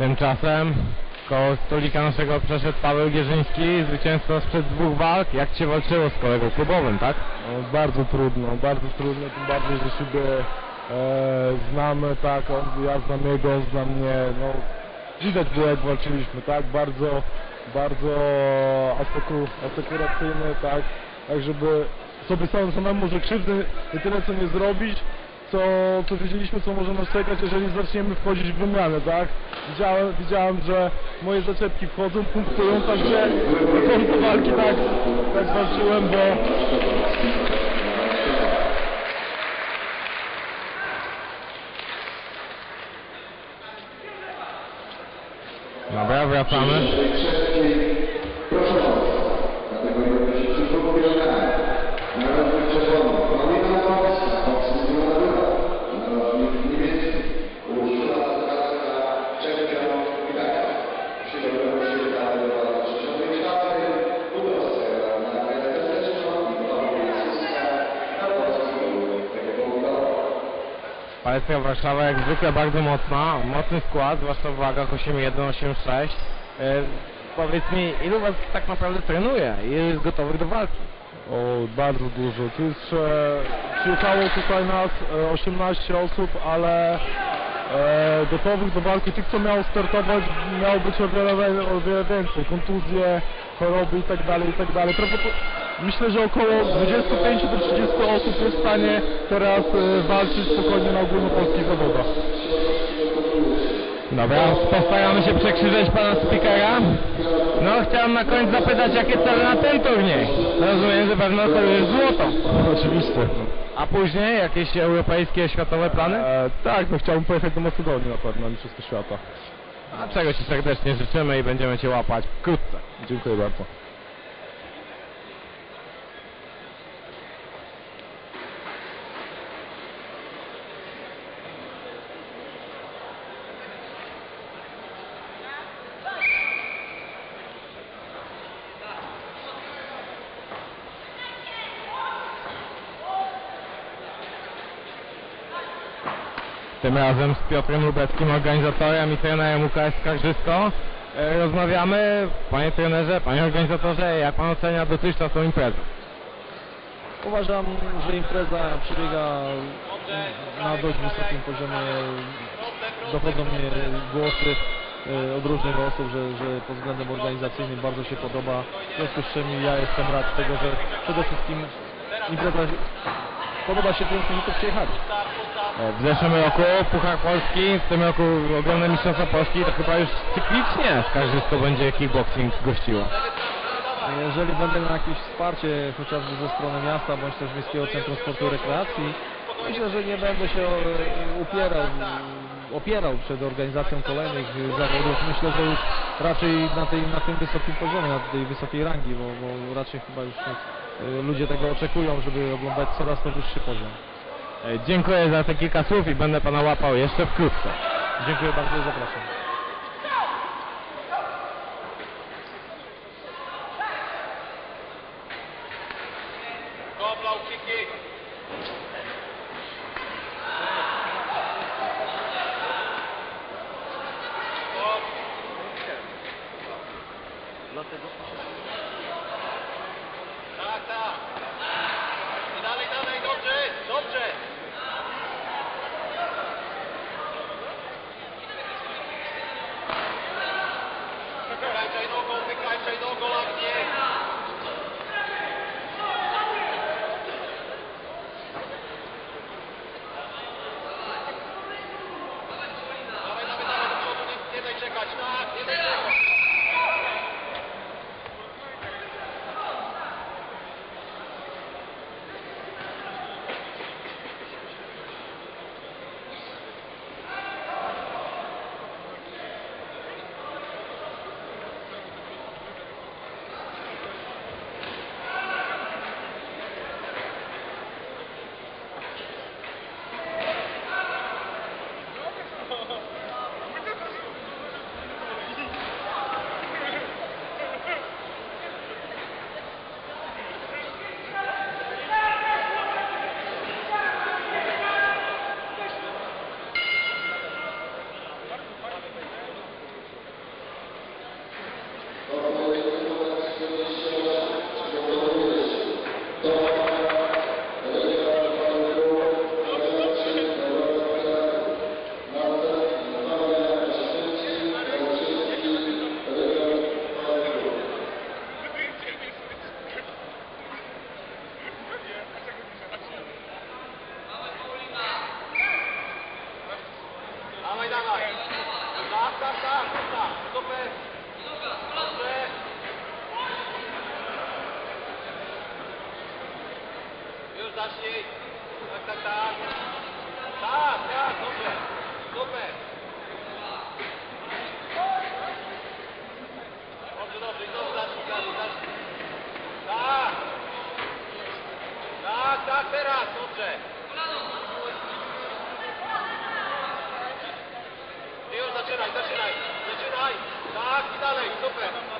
Tymczasem koło stolika naszego przeszedł Paweł Gierzyński, zwycięzca sprzed dwóch walk. Jak Cię walczyło z kolegą klubowym, tak? No, bardzo trudno, bardzo trudno, tym bardziej, że siebie e, znamy, tak, on, ja znam jego, on zna mnie, no widać było jak walczyliśmy, tak, bardzo, bardzo aseku, asekuracyjny, tak, tak żeby sobie sam, samemu, że krzywdy nie tyle co nie zrobić, co, co wiedzieliśmy co może nas czekać, jeżeli zaczniemy wchodzić w wymianę, tak, widziałem, widziałem, że moje zaczepki wchodzą, punktują, także do końca walki tak, tak walczyłem, bo Dobra, wracamy. Palecja Warszawa jak zwykle bardzo mocna, mocny skład, zwłaszcza w wagach 8-1, 8-6. E, powiedz mi, ilu was tak naprawdę trenuje? Ilu jest gotowych do walki? O, bardzo dużo. Tu jest, e, przyjechało tutaj nas e, 18 osób, ale e, gotowych do walki, tych co miało startować, miało być o wiele, o wiele więcej. Kontuzje, choroby i i tak dalej. Prawdopod- Myślę, że około 25 do 30 osób jest w stanie teraz e, walczyć spokojnie na ogólnopolskich zawodach. Dobra, postaramy się przekrzyżeć pana speakera. No, chciałem na koniec zapytać, jakie cele na ten turniej? Rozumiem, że pewno to już złoto. Oczywiście. A później jakieś europejskie, światowe plany? E, tak, no chciałbym pojechać do Macedonii na pewno, na Mistrzostwo Świata. A czego Ci serdecznie życzymy i będziemy Cię łapać wkrótce. Dziękuję bardzo. Tym razem z Piotrem Lubeckim, organizatorem i trenerem UKS Skarżysko. E, Rozmawiamy, panie trenerze, panie organizatorze, jak pan ocenia dotychczasową imprezę? Uważam, że impreza przebiega na dość wysokim poziomie. Dochodzą mnie głosy e, od różnych osób, że, że pod względem organizacyjnym bardzo się podoba. W związku z czym ja jestem rad tego, że przede wszystkim impreza podoba się tym, którzy tu przyjechali. E, W zeszłym roku Puchar Polski, w tym roku ogromne Mistrzostwa Polski, to chyba już cyklicznie Skarżysko będzie kickboxing gościło. Jeżeli będę miał jakieś wsparcie chociażby ze strony miasta bądź też Miejskiego Centrum Sportu i Rekreacji, myślę, że nie będę się e, upierał, opierał przed organizacją kolejnych zawodów. Myślę, że już raczej na, tej, na tym wysokim poziomie, na tej wysokiej rangi, bo, bo raczej chyba już e, ludzie tego oczekują, żeby oglądać coraz to wyższy poziom. E, Dziękuję za te kilka słów i będę pana łapał jeszcze wkrótce. Dziękuję bardzo i zapraszam. Zacznij. Tak, tak, tak. Tak, tak, dobrze. Super. Dobrze, dobrze, i znowu zacznij, zacznij, zacznij. Tak. Tak, tak, teraz, dobrze. Ty już zaczynaj, zaczynaj, zaczynaj. Tak i dalej, super.